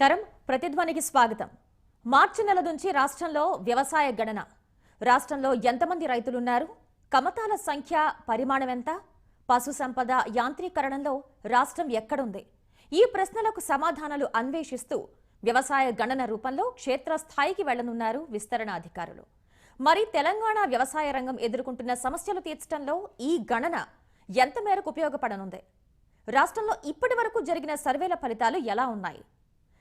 నమస్కారం. ప్రతిధ్వనికి స్వాగతం. మార్చి నెల నుంచి రాష్ట్రంలో వ్యవసాయ గణన. రాష్ట్రంలో ఎంతమంది రైతులున్నారు? కమతాల సంఖ్య పరిమాణం ఎంత? పశు సంపద యాంత్రీకరణలో రాష్ట్రం ఎక్కడుంది? ఈ ప్రశ్నలకు సమాధానాలు అన్వేషిస్తూ వ్యవసాయ గణన రూపంలో క్షేత్రస్థాయికి వెళ్ళనున్నారు విస్తరణ అధికారులు. మరి తెలంగాణ వ్యవసాయ రంగం ఎదుర్కొంటున్న సమస్యలు తీర్చడంలో ఈ గణన ఎంత మేరకు ఉపయోగపడనుంది? రాష్ట్రంలో ఇప్పటి వరకు జరిగిన సర్వేల ఫలితాలు ఎలా ఉన్నాయి?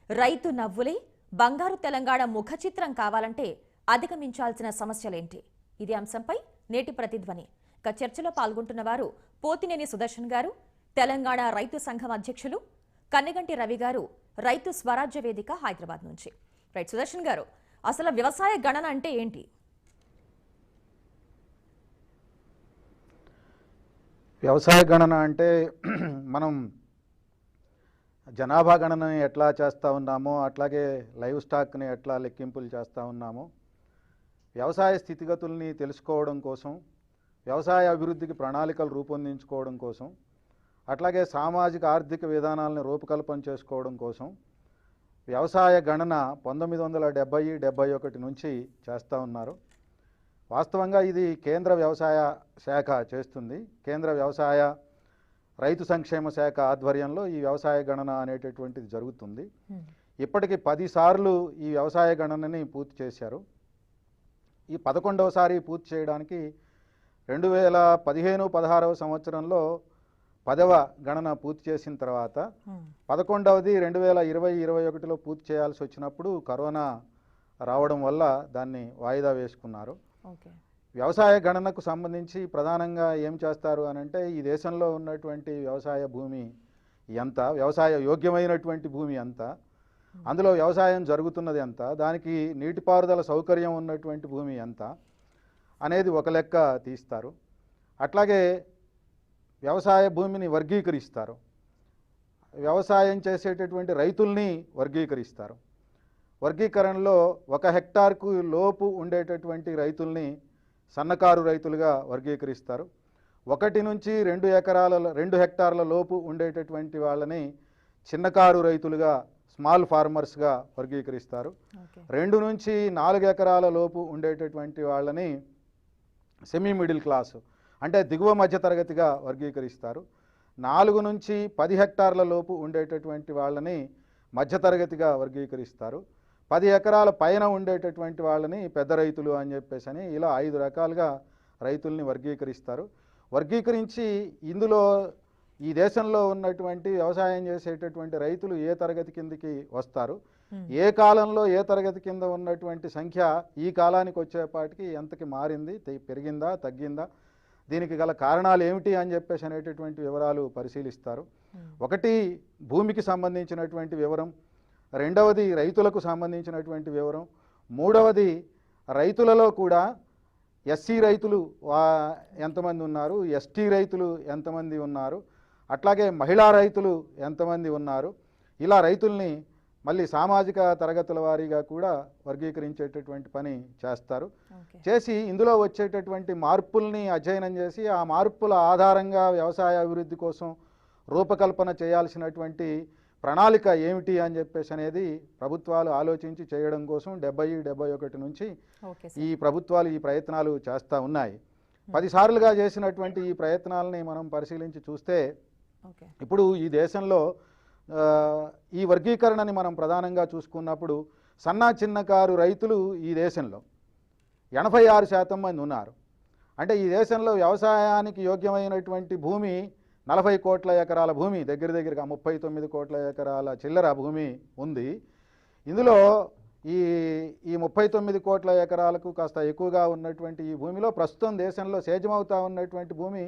రైతు నవ్వులే బంగారు తెలంగాణ ముఖ చిత్రం కావాలంటే అధిగమించాల్సిన సమస్యలేంటి? ఇది అంశంపై నేటి ప్రతిధ్వని. ఇక చర్చలో పాల్గొంటున్న వారు పోతినేని సుదర్శన్ గారు తెలంగాణ రైతు సంఘం అధ్యక్షులు కన్నెగంటి రవి గారు రైతు స్వరాజ్య వేదిక హైదరాబాద్ నుంచి. రైట్ సుదర్శన్ గారు అసలు వ్యవసాయ గణన అంటే ఏంటి? వ్యవసాయ గణన అంటే మనం జనాభా గణనని ఎట్లా చేస్తూ ఉన్నామో అట్లాగే లైవ్ స్టాక్ని ఎట్లా లెక్కింపులు చేస్తూ ఉన్నామో వ్యవసాయ స్థితిగతుల్ని తెలుసుకోవడం కోసం వ్యవసాయ అభివృద్ధికి ప్రణాళికలు రూపొందించుకోవడం కోసం అట్లాగే సామాజిక ఆర్థిక విధానాలను రూపకల్పన చేసుకోవడం కోసం వ్యవసాయ గణన పంతొమ్మిది వందల డెబ్బై డెబ్బై ఒకటి నుంచి చేస్తూ ఉన్నారు. వాస్తవంగా ఇది కేంద్ర వ్యవసాయ శాఖ చేస్తుంది. కేంద్ర వ్యవసాయ రైతు సంక్షేమ శాఖ ఆధ్వర్యంలో ఈ వ్యవసాయ గణన అనేటటువంటిది జరుగుతుంది. ఇప్పటికి పదిసార్లు ఈ వ్యవసాయ గణనని పూర్తి చేశారు. ఈ పదకొండవసారి పూర్తి చేయడానికి రెండు వేల పదిహేను పదహారవ సంవత్సరంలో పదవ గణన పూర్తి చేసిన తర్వాత పదకొండవది రెండు వేల ఇరవై ఇరవై ఒకటిలో పూర్తి చేయాల్సి వచ్చినప్పుడు కరోనా రావడం వల్ల దాన్ని వాయిదా వేసుకున్నారు. ఓకే. వ్యవసాయ గణనకు సంబంధించి ప్రధానంగా ఏం చేస్తారు అని అంటే ఈ దేశంలో ఉన్నటువంటి వ్యవసాయ భూమి ఎంత వ్యవసాయ యోగ్యమైనటువంటి భూమి ఎంత అందులో వ్యవసాయం జరుగుతున్నది ఎంత దానికి నీటిపారుదల సౌకర్యం ఉన్నటువంటి భూమి ఎంత అనేది ఒక లెక్క తీస్తారు. అట్లాగే వ్యవసాయ భూమిని వర్గీకరిస్తారు. వ్యవసాయం చేసేటటువంటి రైతుల్ని వర్గీకరిస్తారు. వర్గీకరణలో ఒక హెక్టార్కు లోపు ఉండేటటువంటి రైతుల్ని సన్నకారు రైతులుగా వర్గీకరిస్తారు. ఒకటి నుంచి రెండు ఎకరాల రెండు హెక్టార్ల లోపు ఉండేటటువంటి వాళ్ళని చిన్నకారు రైతులుగా స్మాల్ ఫార్మర్స్గా వర్గీకరిస్తారు. రెండు నుంచి నాలుగు ఎకరాల లోపు ఉండేటటువంటి వాళ్ళని సెమీ మిడిల్ క్లాసు అంటే దిగువ మధ్య తరగతిగా వర్గీకరిస్తారు. నాలుగు నుంచి పది హెక్టార్ల లోపు ఉండేటటువంటి వాళ్ళని మధ్యతరగతిగా వర్గీకరిస్తారు. పది ఎకరాల పైన ఉండేటటువంటి వాళ్ళని పెద్ద రైతులు అని చెప్పేసి అని ఇలా ఐదు రకాలుగా రైతుల్ని వర్గీకరిస్తారు. వర్గీకరించి ఇందులో ఈ దేశంలో ఉన్నటువంటి వ్యవసాయం చేసేటటువంటి రైతులు ఏ తరగతి కిందకి వస్తారు? ఏ కాలంలో ఏ తరగతి కింద ఉన్నటువంటి సంఖ్య ఈ కాలానికి వచ్చేపాటికి ఎంతకి మారింది? పెరిగిందా? తగ్గిందా? దీనికి గల కారణాలు ఏమిటి అని చెప్పేసి అనేటటువంటి వివరాలు పరిశీలిస్తారు. ఒకటి భూమికి సంబంధించినటువంటి వివరం. రెండవది రైతులకు సంబంధించినటువంటి వివరం. మూడవది రైతులలో కూడా ఎస్సీ రైతులు ఎంతమంది ఉన్నారు ఎస్టీ రైతులు ఎంతమంది ఉన్నారు అట్లాగే మహిళా రైతులు ఎంతమంది ఉన్నారు ఇలా రైతుల్ని మళ్ళీ సామాజిక తరగతుల వారీగా కూడా వర్గీకరించేటటువంటి పని చేస్తారు. చేసి ఇందులో వచ్చేటటువంటి మార్పుల్ని అధ్యయనం చేసి ఆ మార్పుల ఆధారంగా వ్యవసాయ అభివృద్ధి కోసం రూపకల్పన చేయాల్సినటువంటి ప్రణాళిక ఏమిటి అని చెప్పేసి అనేది ప్రభుత్వాలు ఆలోచించి చేయడం కోసం డెబ్బై డెబ్బై ఒకటి నుంచి ఈ ప్రభుత్వాలు ఈ ప్రయత్నాలు చేస్తూ ఉన్నాయి. పదిసార్లుగా చేసినటువంటి ఈ ప్రయత్నాలని మనం పరిశీలించి చూస్తే ఇప్పుడు ఈ దేశంలో ఈ వర్గీకరణని మనం ప్రధానంగా చూసుకున్నప్పుడు సన్న చిన్నకారు రైతులు ఈ దేశంలో ఎనభై ఆరు శాతం మంది ఉన్నారు. అంటే ఈ దేశంలో వ్యవసాయానికి యోగ్యమైనటువంటి భూమి నలభై కోట్ల ఎకరాల భూమి దగ్గర దగ్గరగా ముప్పై తొమ్మిది కోట్ల ఎకరాల చిల్లర భూమి ఉంది. ఇందులో ఈ ఈ ముప్పై తొమ్మిది కోట్ల ఎకరాలకు కాస్త ఎక్కువగా ఉన్నటువంటి ఈ భూమిలో ప్రస్తుతం దేశంలో సేద్యమవుతా ఉన్నటువంటి భూమి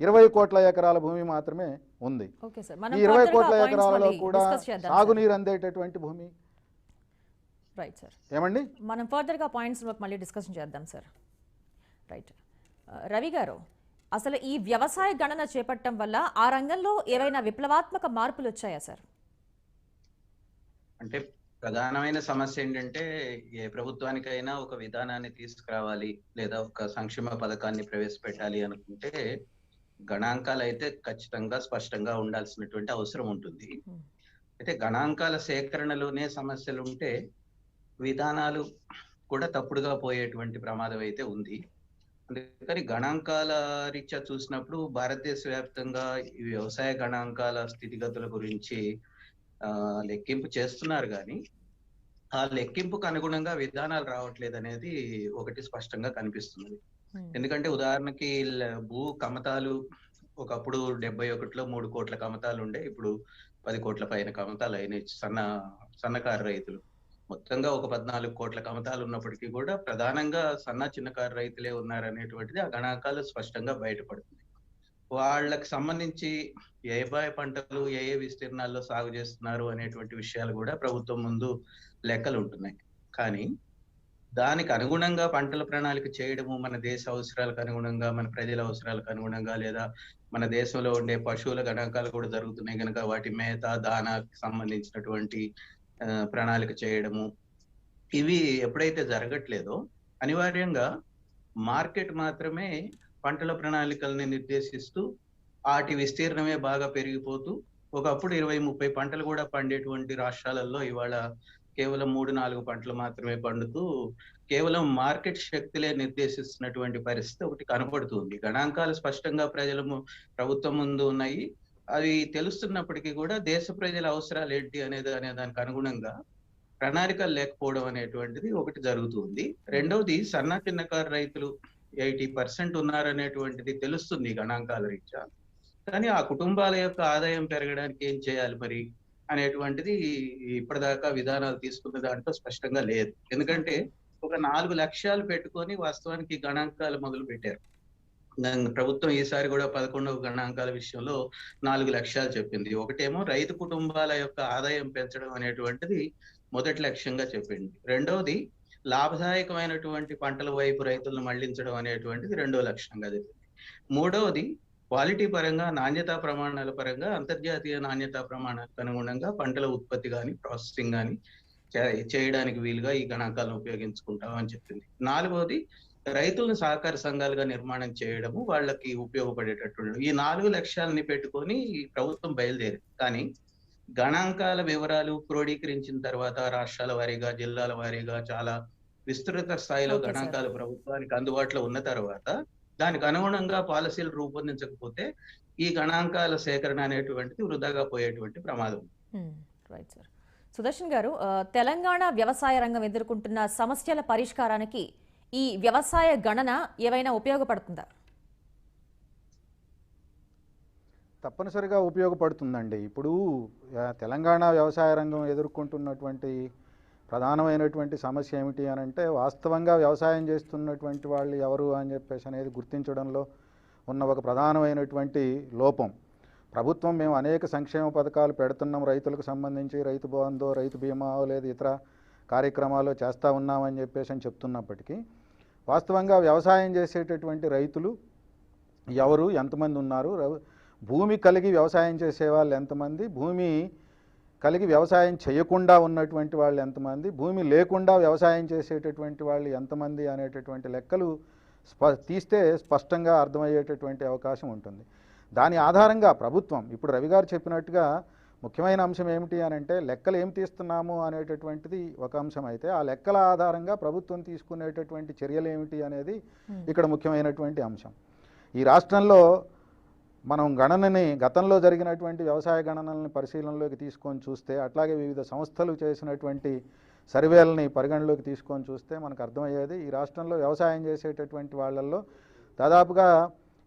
ఇరవై కోట్ల ఎకరాల భూమి మాత్రమే ఉంది. ఓకే సార్ ఈ ఇరవై కోట్ల ఎకరాలలో కూడా. సాగునీరు అందేటటువంటి భూమి. రైట్ సార్ ఏమండి? మనం ఫర్దర్గా పాయింట్స్ మళ్ళీ డిస్కషన్ చేద్దాం సార్ రైట్ రవి గారు అసలు ఈ వ్యవసాయ గణన చేపట్టడం వల్ల ఆ రంగంలో ఏవైనా విప్లవాత్మక మార్పులు వచ్చాయా సార్? అంటే ప్రధానమైన సమస్య ఏంటంటే ఏ ప్రభుత్వానికైనా ఒక విధానాన్ని తీసుకురావాలి లేదా ఒక సంక్షేమ పథకాన్ని ప్రవేశపెట్టాలి అనుకుంటే గణాంకాలు అయితే ఖచ్చితంగా స్పష్టంగా ఉండాల్సినటువంటి అవసరం ఉంటుంది. అయితే గణాంకాల సేకరణలోనే సమస్యలు ఉంటే విధానాలు కూడా తప్పుడుగా పోయేటువంటి ప్రమాదం అయితే ఉంది. అందుకని గణాంకాల రీత్యా చూసినప్పుడు భారతదేశ వ్యాప్తంగా ఈ వ్యవసాయ గణాంకాల స్థితిగతుల గురించి ఆ లెక్కింపు చేస్తున్నారు కానీ ఆ లెక్కింపుకు అనుగుణంగా విధానాలు రావట్లేదు అనేది ఒకటి స్పష్టంగా కనిపిస్తుంది. ఎందుకంటే ఉదాహరణకి భూ కమతాలు ఒకప్పుడు డెబ్బై ఒకటిలో మూడు కోట్ల కమతాలు ఉండే ఇప్పుడు పది కోట్ల పైన కమతాలు అయినాయి సన్న సన్నకారు రైతులు. మొత్తంగా ఒక పద్నాలుగు కోట్ల కమతాలు ఉన్నప్పటికీ కూడా ప్రధానంగా సన్న చిన్నకారు రైతులే ఉన్నారనేటువంటిది ఆ గణాంకాలు స్పష్టంగా బయటపడుతుంది వాళ్ళకి సంబంధించి ఏ ఏ పంటలు ఏ ఏ విస్తీర్ణాల్లో సాగు చేస్తున్నారు అనేటువంటి విషయాలు కూడా ప్రభుత్వం ముందు లెక్కలు ఉంటున్నాయి. కానీ దానికి అనుగుణంగా పంటల ప్రణాళిక చేయడము మన దేశ అవసరాలకు అనుగుణంగా మన ప్రజల అవసరాలకు అనుగుణంగా లేదా మన దేశంలో ఉండే పశువుల గణాంకాలు కూడా జరుగుతున్నాయి. కనుక వాటి మేత దానాకి సంబంధించినటువంటి ప్రణాళిక చేయడము. ఇవి ఎప్పుడైతే జరగట్లేదో అనివార్యంగా మార్కెట్ మాత్రమే పంటల ప్రణాళికల్ని నిర్దేశిస్తూ వాటి విస్తీర్ణమే బాగా పెరిగిపోతూ ఒకప్పుడు ఇరవై ముప్పై పంటలు కూడా పండేటువంటి రాష్ట్రాలలో ఇవాళ కేవలం మూడు నాలుగు పంటలు మాత్రమే పండుతూ కేవలం మార్కెట్ శక్తులే నిర్దేశిస్తున్నటువంటి పరిస్థితి ఒకటి కనపడుతుంది గణాంకాలు స్పష్టంగా ప్రజల ప్రభుత్వం ముందు ఉన్నాయి. అది తెలుస్తున్నప్పటికీ కూడా దేశ ప్రజల అవసరాలు ఏంటి అనేది అనే దానికి అనుగుణంగా ప్రణాళికలు లేకపోవడం అనేటువంటిది ఒకటి జరుగుతుంది. రెండవది సన్న చిన్నకారు రైతులు ఎయిటీ పర్సెంట్ ఉన్నారనేటువంటిది తెలుస్తుంది గణాంకాల రీత్యా. కానీ ఆ కుటుంబాల యొక్క ఆదాయం పెరగడానికి ఏం చేయాలి మరి అనేటువంటిది ఇప్పటిదాకా విధానాలు తీసుకున్న దాంట్లో స్పష్టంగా లేదు. ఎందుకంటే ఒక నాలుగు లక్ష్యాలు పెట్టుకొని వాస్తవానికి గణాంకాలు మొదలు పెట్టారు ప్రభుత్వం ఈసారి కూడా పదకొండవ గణాంకాల విషయంలో నాలుగు లక్ష్యాలు చెప్పింది. ఒకటేమో రైతు కుటుంబాల యొక్క ఆదాయం పెంచడం అనేటువంటిది మొదటి లక్ష్యంగా చెప్పింది. రెండవది లాభదాయకమైనటువంటి పంటల వైపు రైతులను మళ్ళించడం అనేటువంటిది రెండో లక్ష్యంగా చెప్పింది మూడవది క్వాలిటీ పరంగా నాణ్యతా ప్రమాణాల పరంగా అంతర్జాతీయ నాణ్యతా ప్రమాణాలకు అనుగుణంగా పంటల ఉత్పత్తి కానీ ప్రాసెసింగ్ కానీ చేయడానికి వీలుగా ఈ గణాంకాలను ఉపయోగించుకుంటామని చెప్పింది. నాలుగవది రైతులను సహకార సంఘాలుగా నిర్మాణం చేయడము వాళ్ళకి ఉపయోగపడేటట్టు. ఈ నాలుగు లక్ష్యాలని పెట్టుకొని ఈ ప్రభుత్వం బయలుదేరింది కానీ గణాంకాల వివరాలు క్రోడీకరించిన తర్వాత రాష్ట్రాల వారీగా జిల్లాల వారీగా చాలా విస్తృత స్థాయిలో. గణాంకాలు ప్రభుత్వానికి అందుబాటులో ఉన్న తర్వాత దానికి అనుగుణంగా పాలసీలు రూపొందించకపోతే ఈ గణాంకాల సేకరణ అనేటువంటిది వృధాగా పోయేటువంటి ప్రమాదం. రైట్ సార్ సుదర్శన్ గారు తెలంగాణ వ్యవసాయ రంగం ఎదుర్కొంటున్న సమస్యల పరిష్కారానికి ఈ వ్యవసాయ గణన ఏవైనా ఉపయోగపడుతుందా? తప్పనిసరిగా ఉపయోగపడుతుందండి. ఇప్పుడు తెలంగాణ వ్యవసాయ రంగం ఎదుర్కొంటున్నటువంటి ప్రధానమైనటువంటి సమస్య ఏమిటి అని అంటే వాస్తవంగా వ్యవసాయం చేస్తున్నటువంటి వాళ్ళు ఎవరు అని చెప్పేసి అనేది గుర్తించడంలో ఉన్న ఒక ప్రధానమైనటువంటి లోపం. ప్రభుత్వం మేము అనేక సంక్షేమ పథకాలు పెడుతున్నాం. రైతులకు సంబంధించి రైతు బంధు రైతు బీమా లేదు ఇతర కార్యక్రమాలు చేస్తూ ఉన్నామని చెప్పేసి అని చెప్తున్నప్పటికీ వాస్తవంగా వ్యవసాయం చేసేటటువంటి రైతులు ఎవరు ఎంతమంది ఉన్నారు భూమి కలిగి వ్యవసాయం చేసే వాళ్ళు ఎంతమంది భూమి కలిగి వ్యవసాయం చేయకుండా ఉన్నటువంటి వాళ్ళు ఎంతమంది భూమి లేకుండా వ్యవసాయం చేసేటటువంటి వాళ్ళు ఎంతమంది అనేటటువంటి లెక్కలు స్ప తీస్తే స్పష్టంగా అర్థమయ్యేటటువంటి అవకాశం ఉంటుంది. దాని ఆధారంగా ప్రభుత్వం ఇప్పుడు రవి గారు చెప్పినట్టుగా ముఖ్యమైన అంశం ఏమిటి అని అంటే లెక్కలు ఏం తీస్తున్నాము అనేటటువంటిది ఒక అంశం అయితే ఆ లెక్కల ఆధారంగా ప్రభుత్వం తీసుకునేటటువంటి చర్యలు ఏమిటి అనేది ఇక్కడ ముఖ్యమైనటువంటి అంశం. ఈ రాష్ట్రంలో మనం గణనని గతంలో జరిగినటువంటి వ్యవసాయ గణనల్ని పరిశీలనలోకి తీసుకొని చూస్తే అట్లాగే వివిధ సంస్థలు చేసినటువంటి సర్వేలని పరిగణలోకి తీసుకొని చూస్తే మనకు అర్థమయ్యేది ఈ రాష్ట్రంలో వ్యవసాయం చేసేటటువంటి వాళ్ళల్లో దాదాపుగా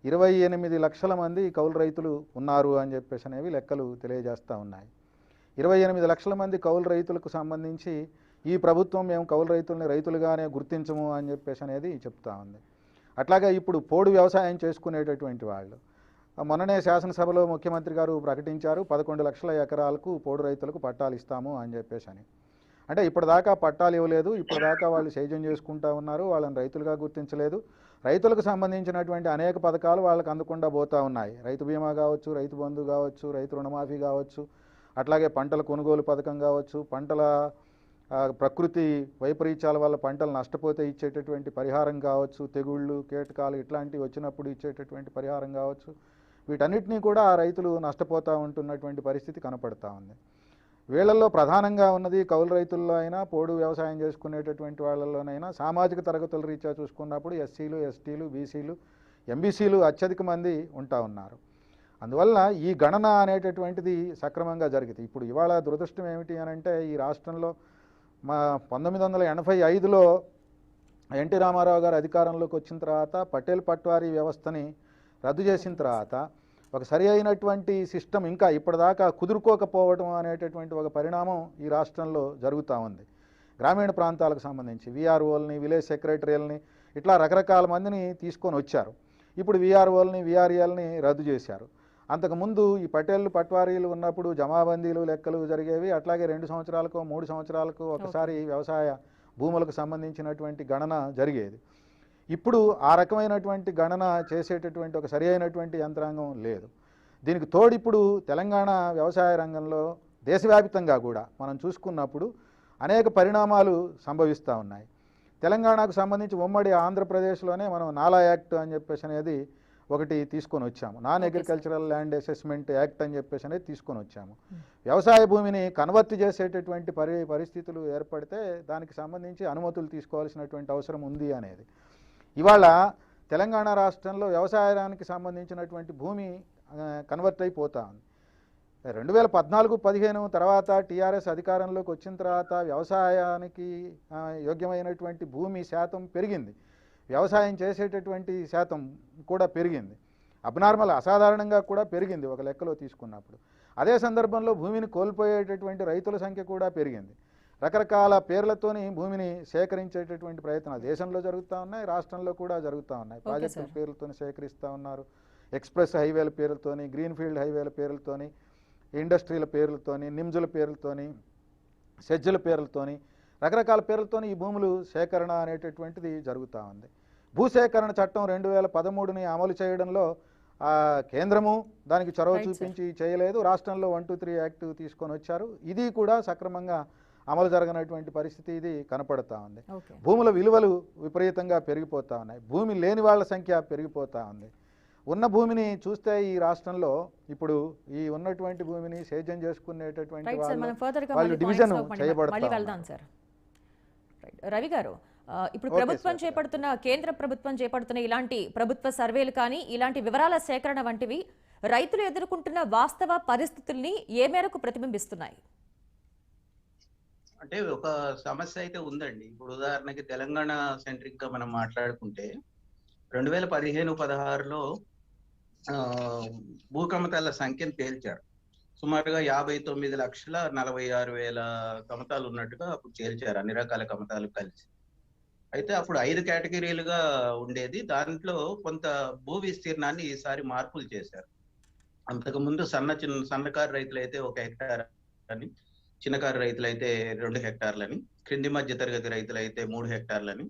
ఇరవై ఎనిమిది లక్షల మంది కౌలు రైతులు ఉన్నారు అని చెప్పేసి అనేవి లెక్కలు తెలియజేస్తూ ఉన్నాయి. ఇరవై ఎనిమిది లక్షల మంది కౌలు రైతులకు సంబంధించి ఈ ప్రభుత్వం మేము కౌలు రైతుల్ని రైతులుగానే గుర్తించము అని చెప్పేసి అనేది చెప్తా ఉంది. అట్లాగే ఇప్పుడు పోడు వ్యవసాయం చేసుకునేటటువంటి వాళ్ళు మొన్ననే శాసనసభలో ముఖ్యమంత్రి గారు ప్రకటించారు పదకొండు లక్షల ఎకరాలకు పోడు రైతులకు పట్టాలు ఇస్తాము అని చెప్పేసి అని. అంటే ఇప్పటిదాకా పట్టాలు ఇవ్వలేదు ఇప్పటిదాకా వాళ్ళు సేద్యం చేసుకుంటా ఉన్నారు వాళ్ళని రైతులుగా గుర్తించలేదు. రైతులకు సంబంధించినటువంటి అనేక పథకాలు వాళ్ళకి అందకుండా పోతా ఉన్నాయి. రైతు బీమా కావచ్చు రైతు బంధు కావచ్చు రైతు రుణమాఫీ కావచ్చు అట్లాగే పంటల కొనుగోలు పథకం కావచ్చు పంటల ప్రకృతి వైపరీత్యాల వల్ల పంటలు నష్టపోతే ఇచ్చేటటువంటి పరిహారం కావచ్చు తెగుళ్ళు కీటకాలు ఇట్లాంటివి వచ్చినప్పుడు ఇచ్చేటటువంటి పరిహారం కావచ్చు వీటన్నిటినీ కూడా ఆ రైతులు నష్టపోతూ ఉంటున్నటువంటి పరిస్థితి కనపడతా ఉంది. వీళ్ళల్లో ప్రధానంగా ఉన్నది కౌలు రైతుల్లో అయినా పోడు వ్యవసాయం చేసుకునేటటువంటి వాళ్ళలోనైనా సామాజిక తరగతుల రీత్యా చూసుకున్నప్పుడు ఎస్సీలు ఎస్టీలు బీసీలు ఎంబీసీలు అత్యధిక మంది ఉంటా ఉన్నారు. అందువల్ల ఈ గణన అనేటటువంటిది సక్రమంగా జరిగింది. ఇప్పుడు ఇవాళ దురదృష్టం ఏమిటి అని అంటే ఈ రాష్ట్రంలో మా పంతొమ్మిది వందల ఎనభై ఐదులో ఎన్టీ రామారావు గారు అధికారంలోకి వచ్చిన తర్వాత పటేల్ పట్వారీ వ్యవస్థని రద్దు చేసిన తర్వాత ఒక సరి అయినటువంటి సిస్టమ్ ఇంకా ఇప్పటిదాకా కుదురుకోకపోవడం అనేటటువంటి ఒక పరిణామం ఈ రాష్ట్రంలో జరుగుతూ ఉంది. గ్రామీణ ప్రాంతాలకు సంబంధించి విఆర్ఓల్ని విలేజ్ సెక్రటరీలని ఇట్లా రకరకాల మందిని తీసుకొని వచ్చారు. ఇప్పుడు విఆర్ఓల్ని విఆర్ఏల్ని రద్దు చేశారు. అంతకుముందు ఈ పటేళ్ళు పట్వారీలు ఉన్నప్పుడు జమాబందీలు లెక్కలు జరిగేవి అట్లాగే రెండు సంవత్సరాలకు మూడు సంవత్సరాలకు ఒకసారి వ్యవసాయ భూములకు సంబంధించినటువంటి గణన జరిగేది. ఇప్పుడు ఆ రకమైనటువంటి గణన చేసేటటువంటి ఒక సరి అయినటువంటి యంత్రాంగం లేదు. దీనికి తోడు ఇప్పుడు తెలంగాణ వ్యవసాయ రంగంలో దేశవ్యాప్తంగా కూడా మనం చూసుకున్నప్పుడు అనేక పరిణామాలు సంభవిస్తూ ఉన్నాయి. తెలంగాణకు సంబంధించి ఉమ్మడి ఆంధ్రప్రదేశ్లోనే మనం నాలా యాక్ట్ అని చెప్పేసి అనేది ఒకటి తీసుకొని వచ్చాము. Non. Agricultural land assessment act అని చెప్పేసి అనేది తీసుకొని వచ్చాము. వ్యవసాయ భూమిని కన్వర్ట్ చేసేటటువంటి పరి పరిస్థితులు ఏర్పడితే దానికి సంబంధించి అనుమతులు తీసుకోవాల్సినటువంటి అవసరం ఉంది అనేది. ఇవాళ తెలంగాణ రాష్ట్రంలో వ్యవసాయానికి సంబంధించినటువంటి భూమి కన్వర్ట్ అయిపోతా ఉంది. రెండు వేల పద్నాలుగు పదిహేను తర్వాత టీఆర్ఎస్ అధికారంలోకి వచ్చిన తర్వాత వ్యవసాయానికి యోగ్యమైనటువంటి భూమి శాతం పెరిగింది. వ్యవసాయం చేసేటటువంటి శాతం కూడా పెరిగింది. అబ్నార్మల్ అసాధారణంగా కూడా పెరిగింది ఒక లెక్కలో తీసుకున్నప్పుడు. అదే సందర్భంలో భూమిని కోల్పోయేటటువంటి రైతుల సంఖ్య కూడా పెరిగింది. రకరకాల పేర్లతోని భూమిని సేకరించేటటువంటి ప్రయత్నాలు దేశంలో జరుగుతూ ఉన్నాయి రాష్ట్రంలో కూడా జరుగుతూ ఉన్నాయి. ప్రాజెక్టుల. పేర్లతోని సేకరిస్తూ ఉన్నారు. ఎక్స్ప్రెస్ హైవేల పేర్లతోని గ్రీన్ఫీల్డ్ హైవేల పేర్లతోని ఇండస్ట్రీల పేర్లతోని నిమ్జుల పేర్లతోని సెజ్జుల పేర్లతోని రకరకాల పేర్లతోని ఈ భూములు సేకరణ అనేటటువంటిది జరుగుతూ ఉంది. భూసేకరణ చట్టం రెండు వేల పదమూడుని అమలు చేయడంలో కేంద్రము దానికి చొరవ. చూపించి చేయలేదు. రాష్ట్రంలో వన్ టూ త్రీ యాక్ట్ తీసుకొని వచ్చారు. ఇది కూడా సక్రమంగా అమలు జరగనటువంటి పరిస్థితి ఇది కనపడతా ఉంది. భూముల విలువలు విపరీతంగా పెరిగిపోతా ఉన్నాయి. భూమి లేని వాళ్ళ సంఖ్య పెరిగిపోతా ఉంది. ఉన్న భూమిని చూస్తే ఈ రాష్ట్రంలో ఇప్పుడు ఈ ఉన్నటువంటి భూమిని సేద్యం చేసుకునేటటువంటి వాళ్ళు డివిజన్ points లోకి మళ్ళీ- చేయబడతా మళ్ళీ ఉన్నారు. వెళ్దాం సార్ రైట్ రవి గారు ఇప్పుడు ప్రభుత్వం. చేపడుతున్న కేంద్ర ప్రభుత్వం చేపడుతున్న ఇలాంటి ప్రభుత్వ సర్వేలు కానీ ఇలాంటి వివరాల సేకరణ వంటివి రైతులు ఎదుర్కొంటున్న వాస్తవ పరిస్థితుల్ని ఏ మేరకు ప్రతిబింబిస్తున్నాయి? అంటే ఒక సమస్య అయితే ఉందండి. ఇప్పుడు ఉదాహరణకి తెలంగాణ సెంట్రిక్గా మనం మాట్లాడుకుంటే రెండు వేల పదిహేను పదహారులో భూకమతాల సంఖ్యను తేల్చారు. సుమారుగా యాభై తొమ్మిది లక్షల నలభై ఆరు వేల కమతాలు ఉన్నట్టుగా అప్పుడు తేల్చారు అన్ని రకాల కమతాలు కలిసి. అయితే అప్పుడు ఐదు కేటగిరీలుగా ఉండేది. దాంట్లో కొంత భూ విస్తీర్ణాన్ని ఈసారి మార్పులు చేశారు. అంతకు ముందు సన్న చిన్న సన్నకారు రైతులు అయితే ఒక హెక్టార్ అని చిన్నకారు రైతులైతే రెండు హెక్టార్లని క్రింది మధ్య తరగతి రైతులైతే మూడు హెక్టార్లని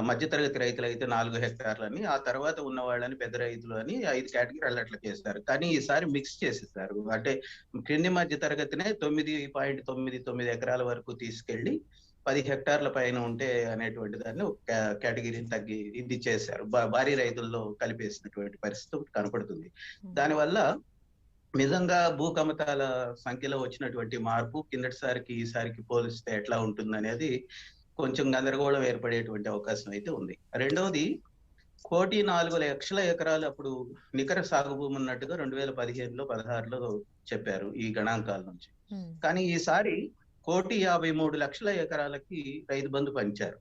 మధ్య తరగతి రైతులైతే నాలుగు హెక్టార్లని ఆ తర్వాత ఉన్న వాళ్ళని పెద్ద రైతులు అని ఐదు కేటగిరీలు అట్లా చేస్తారు. కానీ ఈసారి మిక్స్ చేసేసారు. అంటే క్రింది మధ్య తరగతినే తొమ్మిది పాయింట్ తొమ్మిది తొమ్మిది ఎకరాల వరకు తీసుకెళ్ళి పది హెక్టార్ల పైన ఉంటే అనేటువంటి దాన్ని ఒక కేటగిరీని తగ్గి ఇది చేశారు. భారీ రైతుల్లో కలిపేసినటువంటి పరిస్థితి కనపడుతుంది. దానివల్ల నిజంగా భూ కమతాల సంఖ్యలో వచ్చినటువంటి మార్పు కిందటిసారికి ఈసారికి పోలిస్తే ఎట్లా ఉంటుంది అనేది కొంచెం గందరగోళం ఏర్పడేటువంటి అవకాశం అయితే ఉంది. రెండవది కోటి నాలుగు లక్షల ఎకరాలు అప్పుడు నికర సాగు భూమి ఉన్నట్టుగా రెండు వేల పదిహేనులో పదహారులో చెప్పారు ఈ గణాంకాల నుంచి. కానీ ఈసారి కోటి యాభై మూడు లక్షల ఎకరాలకి రైతు బంధు పంచారు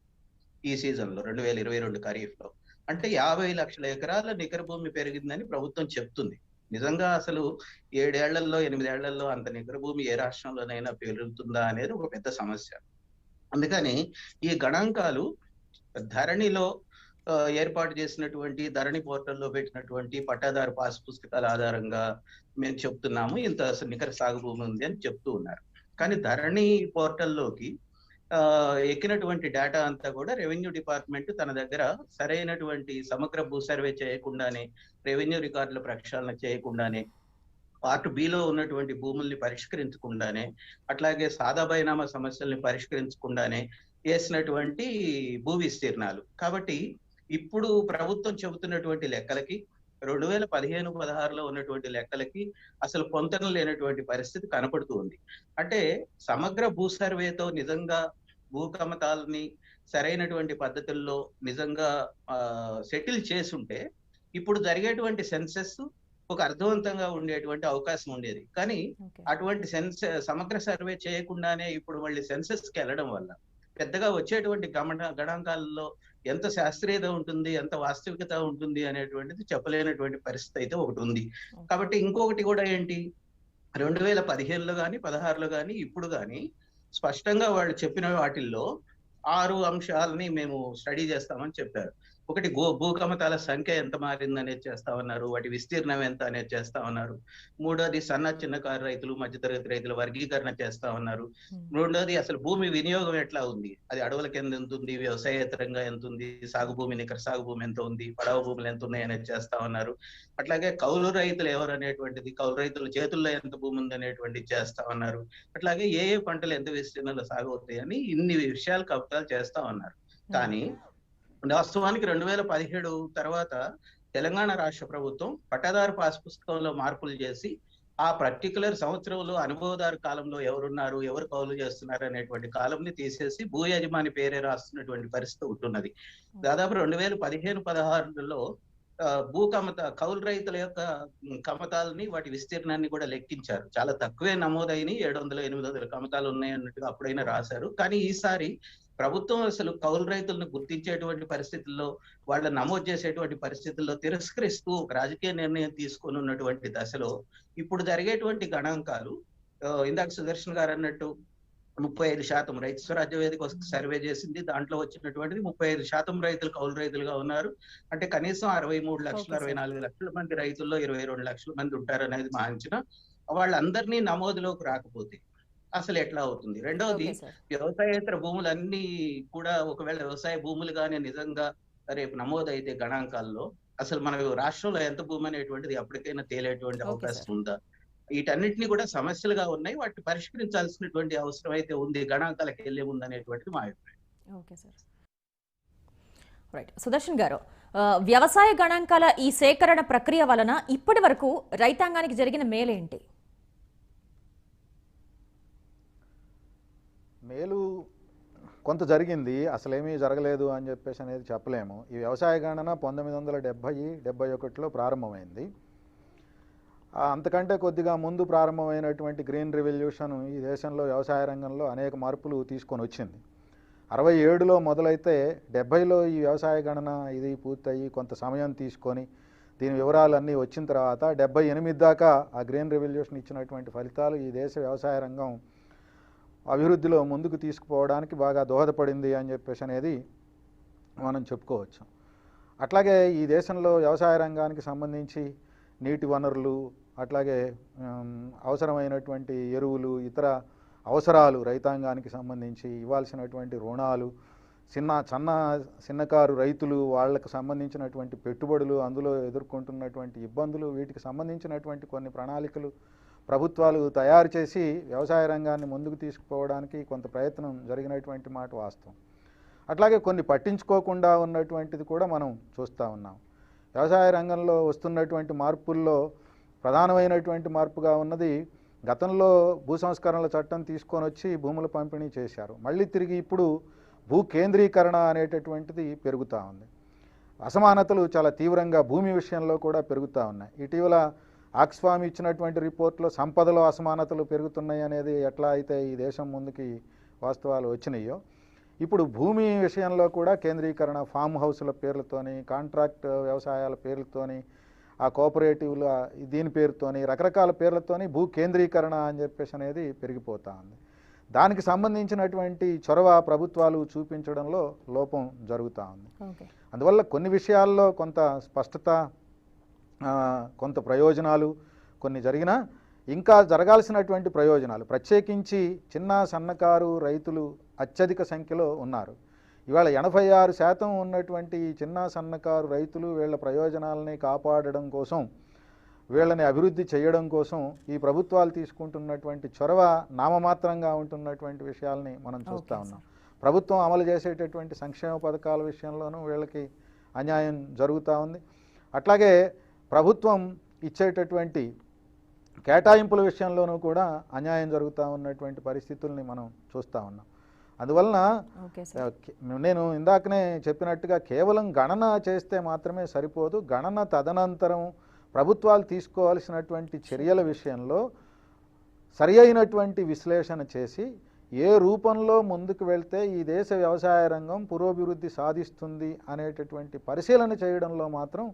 ఈ సీజన్లో రెండు వేల ఇరవై రెండు ఖరీఫ్లో అంటే యాభై లక్షల ఎకరాల నికర భూమి పెరిగిందని ప్రభుత్వం చెప్తుంది. నిజంగా అసలు ఏడేళ్ళలో ఎనిమిదేళ్ళలో అంత నికర భూమి ఏ రాష్ట్రంలోనైనా పెరుగుతుందా అనేది ఒక పెద్ద సమస్య. అందుకని ఈ గణాంకాలు ధరణిలో ఏర్పాటు చేసినటువంటి ధరణి పోర్టల్లో పెట్టినటువంటి పట్టాదారు పాస్ పుస్తకాల ఆధారంగా మేము చెప్తున్నాము. ఇంత నికర సాగు భూమి ఉంది అని చెప్తూ ఉన్నారు. కానీ ధరణి పోర్టల్లోకి ఎక్కినటువంటి డేటా అంతా కూడా రెవెన్యూ డిపార్ట్మెంట్ తన దగ్గర సరైనటువంటి సమగ్ర భూ సర్వే చేయకుండానే రెవెన్యూ రికార్డుల ప్రక్షాళన చేయకుండానే పార్ట్ బిలో ఉన్నటువంటి భూముల్ని పరిష్కరించకుండానే అట్లాగే సాదా బైనామా సమస్యల్ని పరిష్కరించకుండానే వేసినటువంటి భూ విస్తీర్ణాలు. కాబట్టి ఇప్పుడు ప్రభుత్వం చెబుతున్నటువంటి లెక్కలకి రెండు వేల పదిహేను పదహారులో ఉన్నటువంటి లెక్కలకి అసలు పొంతన లేనటువంటి పరిస్థితి కనపడుతూ ఉంది. అంటే సమగ్ర భూ సర్వేతో నిజంగా భూ కమతాలని సరైనటువంటి పద్ధతుల్లో నిజంగా సెటిల్ చేసుంటే ఇప్పుడు జరిగేటువంటి సెన్సెస్ ఒక అర్థవంతంగా ఉండేటువంటి అవకాశం ఉండేది. కానీ అటువంటి సెన్స్ సమగ్ర సర్వే చేయకుండానే ఇప్పుడు మళ్ళీ సెన్సెస్కి వెళ్ళడం వల్ల పెద్దగా వచ్చేటువంటి గమన గణాంకాలలో ఎంత శాస్త్రీయత ఉంటుంది ఎంత వాస్తవికత ఉంటుంది అనేటువంటిది చెప్పలేనటువంటి పరిస్థితి అయితే ఒకటి ఉంది. కాబట్టి ఇంకొకటి కూడా ఏంటి? రెండు వేల పదిహేనులో కానీ పదహారులో కానీ ఇప్పుడు కానీ స్పష్టంగా వాళ్ళు చెప్పిన వాటిల్లో ఆరు అంశాలని మేము స్టడీ చేస్తామని చెప్పారు. ఒకటి గో భూకమతాల సంఖ్య ఎంత మారింది అనేది చేస్తా ఉన్నారు వాటి విస్తీర్ణం ఎంత అనేది చేస్తా ఉన్నారు మూడోది సన్న చిన్నకారు రైతులు మధ్యతరగతి రైతుల వర్గీకరణ చేస్తా ఉన్నారు రెండోది అసలు భూమి వినియోగం ఎట్లా ఉంది? అది అడవుల కింద ఎంత ఉంది? వ్యవసాయేతరంగా ఎంత ఉంది? సాగు భూమి నికర సాగు భూమి ఎంత ఉంది? పడవ భూములు ఎంత ఉన్నాయి అనేది చేస్తా ఉన్నారు అట్లాగే కౌలు రైతులు ఎవరు అనేటువంటిది కౌలు రైతుల చేతుల్లో ఎంత భూమి ఉంది అనేటువంటిది చేస్తా ఉన్నారు అట్లాగే ఏ ఏ పంటలు ఎంత విస్తీర్ణంలో సాగు అవుతాయి అని ఇన్ని విషయాలు కవితాలు చేస్తా ఉన్నారు కానీ వాస్తవానికి రెండు వేల పదిహేడు తర్వాత తెలంగాణ రాష్ట్ర ప్రభుత్వం పట్టాదారు పాస్ పుస్తకంలో మార్పులు చేసి ఆ పర్టికులర్ సంవత్సరంలో అనుభవదారు కాలంలో ఎవరున్నారు ఎవరు కౌలు చేస్తున్నారు అనేటువంటి కాలంని తీసేసి భూ యజమాని పేరే రాస్తున్నటువంటి పరిస్థితి ఉంటున్నది. దాదాపు రెండు వేల పదిహేను పదహారులో భూ కమత కౌలు రైతుల యొక్క కమతాలని వాటి విస్తీర్ణాన్ని కూడా లెక్కించారు. చాలా తక్కువే నమోదైన ఏడు వందల ఎనిమిది వందల కమతాలు ఉన్నాయి అన్నట్టుగా అప్పుడైనా రాశారు. కానీ ఈసారి ప్రభుత్వం అసలు కౌలు రైతులను గుర్తించేటువంటి పరిస్థితుల్లో వాళ్ళ నమోదు చేసేటువంటి పరిస్థితుల్లో తిరస్కరిస్తూ ఒక రాజకీయ నిర్ణయం తీసుకొని ఉన్నటువంటి దశలో ఇప్పుడు జరిగేటువంటి గణాంకాలు ఇందాక సుదర్శన్ గారు అన్నట్టు ముప్పై ఐదు శాతం రైతు స్వరాజ్య వేదిక సర్వే చేసింది. దాంట్లో వచ్చినటువంటిది ముప్పై ఐదు శాతం రైతులు కౌలు రైతులుగా ఉన్నారు. అంటే కనీసం అరవై మూడు లక్షలు అరవై. నాలుగు లక్షల మంది రైతుల్లో ఇరవై రెండు లక్షల మంది ఉంటారు అనేది మా అంచనా. వాళ్ళందరినీ నమోదులోకి రాకపోతే అసలు ఎట్లా అవుతుంది? రెండవది వ్యవసాయేతర భూములన్నీ కూడా ఒకవేళ వ్యవసాయ భూములుగానే నిజంగా రేపు నమోదైతే గణాంకాల్లో అసలు మన రాష్ట్రంలో ఎంత భూమి అనేటువంటిది ఎప్పటికైనా తేలేటువంటి అవకాశం. ఉందా? వీటన్నిటిని కూడా సమస్యలుగా ఉన్నాయి వాటిని పరిష్కరించాల్సినటువంటి అవసరం అయితే ఉంది గణాంకాలకు వెళ్ళే ఉంది అనేటువంటిది మా అభిప్రాయం. Okay sir. రైట్. సుదర్శన్ గారు వ్యవసాయ గణాంకాల ఈ సేకరణ ప్రక్రియ వలన ఇప్పటి వరకు రైతాంగానికి జరిగిన మేలేంటి? మేలు కొంత జరిగింది అసలేమీ జరగలేదు అని చెప్పేసి అనేది చెప్పలేము. ఈ వ్యవసాయ గణన పంతొమ్మిది వందల డెబ్భై డెబ్బై ఒకటిలో ప్రారంభమైంది. అంతకంటే కొద్దిగా ముందు ప్రారంభమైనటువంటి గ్రీన్ రెవల్యూషన్ ఈ దేశంలో వ్యవసాయ రంగంలో అనేక మార్పులు తీసుకొని వచ్చింది. అరవై ఏడులో మొదలైతే డెబ్భైలో ఈ వ్యవసాయ గణన ఇది పూర్తయి కొంత సమయం తీసుకొని దీని వివరాలన్నీ వచ్చిన తర్వాత డెబ్బై ఎనిమిది దాకా ఆ గ్రీన్ రెవల్యూషన్ ఇచ్చినటువంటి ఫలితాలు ఈ దేశ వ్యవసాయ రంగం అభివృద్ధిలో ముందుకు తీసుకుపోవడానికి బాగా దోహదపడింది అని చెప్పేసి అనేది మనం చెప్పుకోవచ్చు. అట్లాగే ఈ దేశంలో వ్యవసాయ రంగానికి సంబంధించి నీటి వనరులు అట్లాగే అవసరమైనటువంటి ఎరువులు ఇతర అవసరాలు రైతాంగానికి సంబంధించి ఇవ్వాల్సినటువంటి రుణాలు చిన్న చిన్న చిన్నకారు రైతులు వాళ్ళకు సంబంధించినటువంటి పెట్టుబడులు అందులో ఎదుర్కొంటున్నటువంటి ఇబ్బందులు వీటికి సంబంధించినటువంటి కొన్ని ప్రణాళికలు ప్రభుత్వాలు తయారు చేసి వ్యవసాయ రంగాన్ని ముందుకు తీసుకుపోవడానికి కొంత ప్రయత్నం జరిగినటువంటి మాట వాస్తవం. అట్లాగే కొన్ని పట్టించుకోకుండా ఉన్నటువంటిది కూడా మనం చూస్తూ ఉన్నాం. వ్యవసాయ రంగంలో వస్తున్నటువంటి మార్పుల్లో ప్రధానమైనటువంటి మార్పుగా ఉన్నది గతంలో భూ సంస్కరణల చట్టం తీసుకొని వచ్చి భూముల పంపిణీ చేశారు. మళ్ళీ తిరిగి ఇప్పుడు భూ కేంద్రీకరణ అనేటటువంటిది పెరుగుతూ ఉంది. అసమానతలు చాలా తీవ్రంగా భూమి విషయంలో కూడా పెరుగుతూ ఉన్నాయి. ఇటీవల ఆక్స్ఫామ్ ఇచ్చినటువంటి రిపోర్ట్లో సంపదలో అసమానతలు పెరుగుతున్నాయి అనేది ఎట్లా అయితే ఈ దేశం ముందుకి వాస్తవాలు వచ్చినాయో ఇప్పుడు భూమి విషయంలో కూడా కేంద్రీకరణ ఫామ్ హౌస్ల పేర్లతోని కాంట్రాక్ట్ వ్యవసాయాల పేర్లతోని ఆ కోఆపరేటివ్ల దీని పేరుతోని రకరకాల పేర్లతోని భూ కేంద్రీకరణ అని చెప్పేసి అనేది పెరిగిపోతూ ఉంది. దానికి సంబంధించినటువంటి చొరవ ప్రభుత్వాలు చూపించడంలో లోపం జరుగుతూ ఉంది. అందువల్ల కొన్ని విషయాల్లో కొంత స్పష్టత కొంత ప్రయోజనాలు కొన్ని జరిగినా ఇంకా జరగాల్సినటువంటి ప్రయోజనాలు. ప్రత్యేకించి చిన్న సన్నకారు రైతులు అత్యధిక సంఖ్యలో ఉన్నారు. ఇవాళ ఎనభై ఆరు శాతం ఉన్నటువంటి చిన్న సన్నకారు రైతులు వీళ్ళ ప్రయోజనాలని కాపాడడం కోసం వీళ్ళని అభివృద్ధి చేయడం కోసం ఈ ప్రభుత్వాలు తీసుకుంటున్నటువంటి చొరవ నామమాత్రంగా ఉంటున్నటువంటి విషయాల్ని మనం చూస్తూ ఉన్నాం. ప్రభుత్వం అమలు చేసేటటువంటి సంక్షేమ పథకాల విషయంలోనూ వీళ్ళకి అన్యాయం జరుగుతూ ఉంది. అట్లాగే ప్రభుత్వం ఇచ్చేటటువంటి కేటాయింపుల విషయంలోనూ కూడా అన్యాయం జరుగుతూ ఉన్నటువంటి పరిస్థితుల్ని మనం చూస్తూ ఉన్నాం. అందువలన నేను ఇందాకనే చెప్పినట్టుగా కేవలం గణన చేస్తే మాత్రమే సరిపోదు. గణన తదనంతరం ప్రభుత్వాలు తీసుకోవాల్సినటువంటి చర్యల విషయంలో సరి అయినటువంటి విశ్లేషణ చేసి ఏ రూపంలో ముందుకు వెళ్తే ఈ దేశ వ్యవసాయ రంగం పురోభివృద్ధి సాధిస్తుంది అనేటటువంటి పరిశీలన చేయడంలో మాత్రం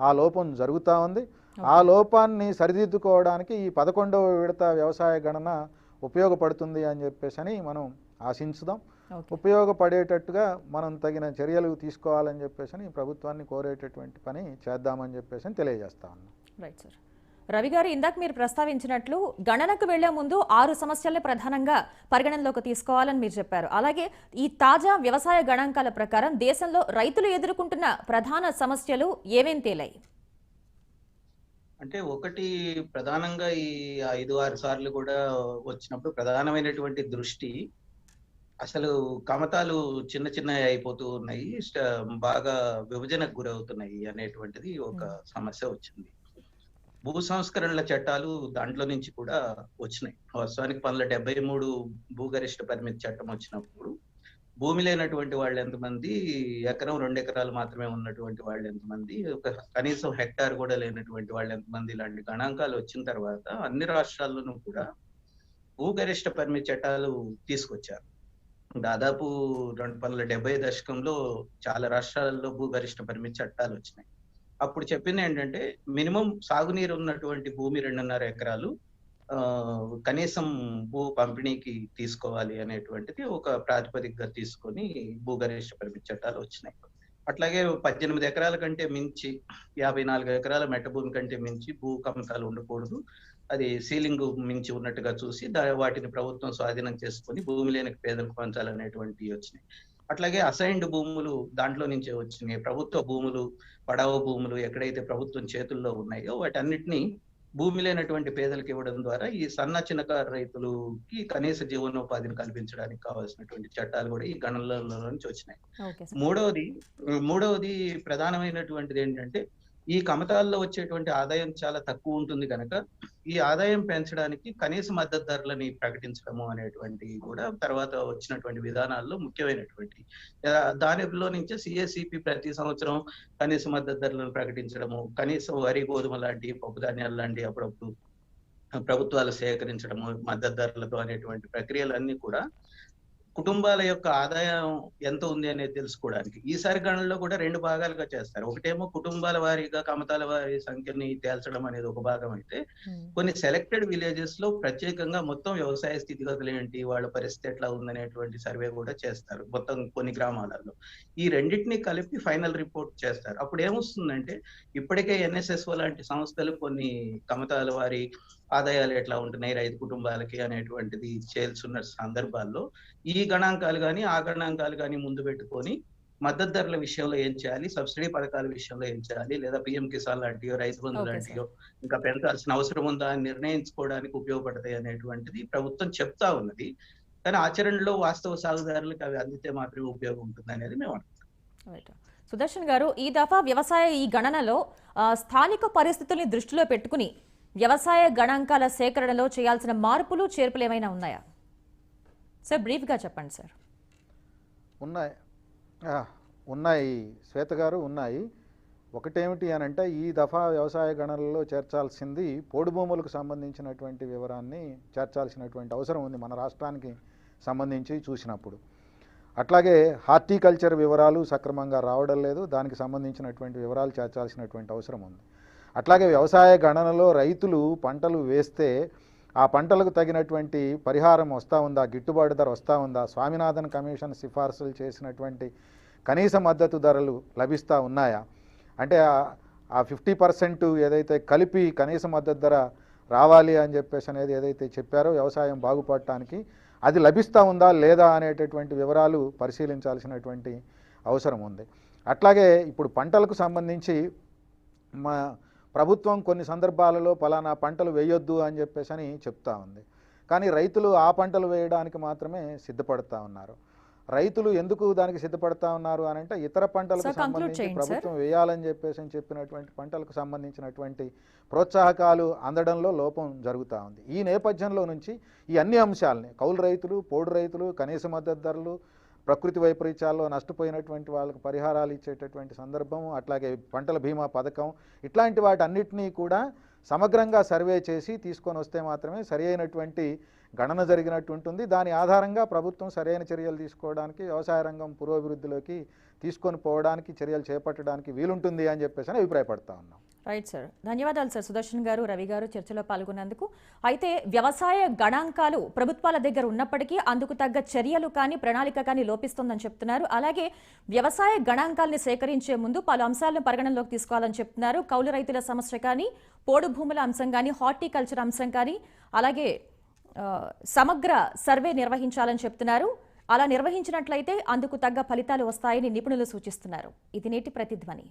ఆ లోపం జరుగుతూ ఉంది. ఆ లోపాన్ని సరిదిద్దుకోవడానికి ఈ పదకొండవ విడత వ్యవసాయ గణన ఉపయోగపడుతుంది అని చెప్పేసి అని మనం ఆశించుదాం. ఉపయోగపడేటట్టుగా మనం తగిన చర్యలు తీసుకోవాలని చెప్పేసి అని ప్రభుత్వాన్ని కోరేటటువంటి పని చేద్దామని చెప్పేసి అని తెలియజేస్తా ఉన్నాం. Right sir. రవి గారు ఇందాక మీరు ప్రస్తావించినట్లు గణనకు వెళ్ళే ముందు ఆరు సమస్యల్ని ప్రధానంగా పరిగణనలోకి తీసుకోవాలని మీరు చెప్పారు. అలాగే ఈ తాజా వ్యవసాయ గణాంకాల ప్రకారం దేశంలో రైతులు ఎదుర్కొంటున్న ప్రధాన సమస్యలు ఏమేం తేలాయి? అంటే ఒకటి ప్రధానంగా ఈ ఐదు ఆరు సార్లు కూడా వచ్చినప్పుడు ప్రధానమైనటువంటి దృష్టి అసలు కమతాలు చిన్న చిన్న అయిపోతూ ఉన్నాయి. బాగా విభజనకు గురవుతున్నాయి అనేటువంటిది ఒక సమస్య వచ్చింది. భూ సంస్కరణల చట్టాలు దాంట్లో నుంచి కూడా వచ్చినాయి. వాస్తవానికి పంతొమ్మిది డెబ్బై మూడు భూగరిష్ట పరిమితి చట్టం వచ్చినప్పుడు భూమి లేనటువంటి వాళ్ళు ఎంతమంది ఎకరం రెండు ఎకరాలు మాత్రమే ఉన్నటువంటి వాళ్ళు ఎంతమంది ఒక కనీసం హెక్టార్ కూడా లేనటువంటి వాళ్ళు ఎంతమంది ఇలాంటి గణాంకాలు వచ్చిన తర్వాత అన్ని రాష్ట్రాల్లోనూ కూడా భూగరిష్ట పరిమితి చట్టాలు తీసుకొచ్చారు. దాదాపు రెండు వందల డెబ్బై దశకంలో చాలా రాష్ట్రాలలో భూగరిష్ట పరిమితి చట్టాలు వచ్చినాయి. అప్పుడు చెప్పింది ఏంటంటే మినిమం సాగునీరు ఉన్నటువంటి భూమి రెండున్నర ఎకరాలు ఆ, కనీసం భూ పంపిణీకి తీసుకోవాలి అనేటువంటిది ఒక ప్రాతిపదికగా తీసుకొని భూగరిష్ట పరిమితి చట్టాలు వచ్చినాయి. అట్లాగే పద్దెనిమిది ఎకరాల కంటే మించి యాభై నాలుగు ఎకరాల మెట్ట భూమి కంటే మించి భూ కమతాలు ఉండకూడదు. అది సీలింగ్ మించి ఉన్నట్టుగా చూసి దా వాటిని ప్రభుత్వం స్వాధీనం చేసుకొని భూమి లేని పేదలకు పంచాలనేటువంటివి వచ్చినాయి. అట్లాగే అసైన్డ్ భూములు దాంట్లో నుంచే వచ్చినాయి. ప్రభుత్వ భూములు పడవ భూములు ఎక్కడైతే ప్రభుత్వం చేతుల్లో ఉన్నాయో వాటన్నిటిని భూమి లేనటువంటి పేదలకు ఇవ్వడం ద్వారా ఈ సన్న చిన్నకారు రైతులకి కనీస జీవనోపాధిని కల్పించడానికి కావాల్సినటువంటి చట్టాలు కూడా ఈ గణనల నుంచి వచ్చినాయి. మూడవది మూడవది ప్రధానమైనటువంటిది ఏంటంటే ఈ కమతాల్లో వచ్చేటువంటి ఆదాయం చాలా తక్కువ ఉంటుంది కనుక ఈ ఆదాయం పెంచడానికి కనీస మద్దతు ధరలని ప్రకటించడము అనేటువంటి కూడా తర్వాత వచ్చినటువంటి విధానాల్లో ముఖ్యమైనటువంటి దానిలో నుంచే సిఎసిపి ప్రతి సంవత్సరం కనీస మద్దతు ధరలను ప్రకటించడము కనీసం వరి గోధుమ లాంటి పప్పు ధాన్యాలు లాంటి అప్పుడప్పుడు ప్రభుత్వాలు సేకరించడము మద్దతు ధరలతో అనేటువంటి ప్రక్రియలన్నీ కూడా కుటుంబాల యొక్క ఆదాయం ఎంత ఉంది అనేది తెలుసుకోవడానికి. ఈసారి గణనలో కూడా రెండు భాగాలుగా చేస్తారు. ఒకటేమో కుటుంబాల వారీగా కమతాల వారి సంఖ్యని తేల్చడం అనేది ఒక భాగం అయితే. కొన్ని సెలెక్టెడ్ విలేజెస్లో ప్రత్యేకంగా మొత్తం వ్యవసాయ స్థితిగతులు ఏంటి వాళ్ళ పరిస్థితి ఎట్లా ఉందనేటువంటి సర్వే కూడా చేస్తారు మొత్తం కొన్ని గ్రామాలలో. ఈ రెండింటిని కలిపి ఫైనల్ రిపోర్ట్ చేస్తారు. అప్పుడు ఏమొస్తుందంటే ఇప్పటికే ఎన్ఎస్ఎస్ఓ లాంటి సంస్థలు కొన్ని కమతాల వారి ఆదాయాలు ఎట్లా ఉంటున్నాయి? రైతు కుటుంబాలకి అనేటువంటిది చేల్చున్న సందర్భాల్లో ఈ గణాంకాలు కానీ ఆ గణాంకాలు కానీ ముందు పెట్టుకొని మద్దతు ధరల విషయంలో ఏం చేయాలి? సబ్సిడీ పథకాల విషయంలో ఏం చేయాలి? లేదా పిఎం కిసాన్ లాంటియో రైతు బంధు లాంటియో ఇంకా పెంచాల్సిన అవసరం ఉందా? అని నిర్ణయించుకోవడానికి ఉపయోగపడతాయి అనేటువంటిది ప్రభుత్వం చెప్తా ఉన్నది. కానీ ఆచరణలో వాస్తవ సాగుదారులకు అవి అందితే మాత్రమే ఉపయోగం ఉంటుంది అనేది మేము అనుకుంటున్నాం. సుదర్శన్ గారు ఈ దఫా వ్యవసాయ ఈ గణనలో స్థానిక పరిస్థితుల్ని దృష్టిలో పెట్టుకుని వ్యవసాయ గణాంకాల సేకరణలో చేయాల్సిన మార్పులు చేర్పులు ఏమైనా ఉన్నాయా? సార్ బ్రీఫ్గా చెప్పండి సార్. ఉన్నాయి. ఉన్నాయి. శ్వేత గారు ఉన్నాయి. ఒకటేమిటి అని అంటే ఈ దఫా వ్యవసాయ గణనలో చేర్చాల్సింది పోడు భూములకు సంబంధించినటువంటి వివరాన్ని చేర్చాల్సినటువంటి అవసరం ఉంది మన రాష్ట్రానికి సంబంధించి చూసినప్పుడు. అట్లాగే హార్టికల్చర్ వివరాలు సక్రమంగా రావడం లేదు దానికి సంబంధించినటువంటి వివరాలు చేర్చాల్సినటువంటి అవసరం ఉంది. అట్లాగే వ్యవసాయ గణనలో రైతులు పంటలు వేస్తే ఆ పంటలకు తగినటువంటి పరిహారం వస్తూ ఉందా గిట్టుబాటు ధర వస్తూ ఉందా స్వామినాథన్ కమిషన్ సిఫార్సులు చేసినటువంటి కనీస మద్దతు ధరలు లభిస్తూ ఉన్నాయా? అంటే ఆ- ఫిఫ్టీ పర్సెంట్ ఏదైతే కలిపి కనీస మద్దతు ధర రావాలి అని చెప్పేసి అనేది ఏదైతే చెప్పారో వ్యవసాయం బాగుపడటానికి అది లభిస్తూ ఉందా లేదా అనేటటువంటి వివరాలు పరిశీలించాల్సినటువంటి అవసరం ఉంది. అట్లాగే ఇప్పుడు పంటలకు సంబంధించి మా ప్రభుత్వం కొన్ని సందర్భాలలో పలానా పంటలు వేయొద్దు అని చెప్పేసి అని చెప్తా ఉంది. కానీ రైతులు ఆ పంటలు వేయడానికి మాత్రమే సిద్ధపడుతూ ఉన్నారు. రైతులు ఎందుకు దానికి సిద్ధపడతా ఉన్నారు అని అంటే ఇతర పంటలకు సంబంధించి. ప్రభుత్వం వేయాలని చెప్పేసి అని చెప్పినటువంటి పంటలకు సంబంధించినటువంటి ప్రోత్సాహకాలు అందడంలో లోపం జరుగుతూ ఉంది. ఈ నేపథ్యంలో నుంచి ఈ అన్ని అంశాలని కౌలు రైతులు పోడు రైతులు కనీస మద్దతు ధరలు ప్రకృతి వైపరీత్యాల్లో నష్టపోయినటువంటి వాళ్ళకు పరిహారాలు ఇచ్చేటటువంటి సందర్భం అట్లాగే పంటల బీమా పథకం ఇట్లాంటి వాటి అన్నిటినీ కూడా సమగ్రంగా సర్వే చేసి తీసుకొని వస్తే మాత్రమే సరి అయినటువంటి గణన జరిగినట్టు ఉంటుంది. దాని ఆధారంగా ప్రభుత్వం సరైన చర్యలు తీసుకోవడానికి వ్యవసాయ రంగం పురోభివృద్ధిలోకి తీసుకొని పోవడానికి చర్యలు చేపట్టడానికి వీలుంటుంది అని చెప్పేసి అని అభిప్రాయపడతా ఉన్నాం. రైట్ సార్ ధన్యవాదాలు సార్ సుదర్శన్ గారు రవి గారు చర్చలో పాల్గొన్నందుకు. అయితే వ్యవసాయ గణాంకాలు ప్రభుత్వాల దగ్గర ఉన్నప్పటికీ అందుకు తగ్గ చర్యలు కానీ ప్రణాళిక కానీ లోపిస్తోందని చెప్తున్నారు. అలాగే వ్యవసాయ గణాంకాల్ని సేకరించే ముందు పలు అంశాలను పరిగణనలోకి తీసుకోవాలని చెప్తున్నారు. కౌలు రైతుల సమస్య కానీ పోడు భూముల అంశం కానీ హార్టికల్చర్ అంశం కానీ అలాగే సమగ్ర సర్వే నిర్వహించాలని చెప్తున్నారు. అలా నిర్వహించినట్లయితే అందుకు తగ్గ ఫలితాలు వస్తాయని నిపుణులు సూచిస్తున్నారు. ఇది నేటి ప్రతిధ్వని.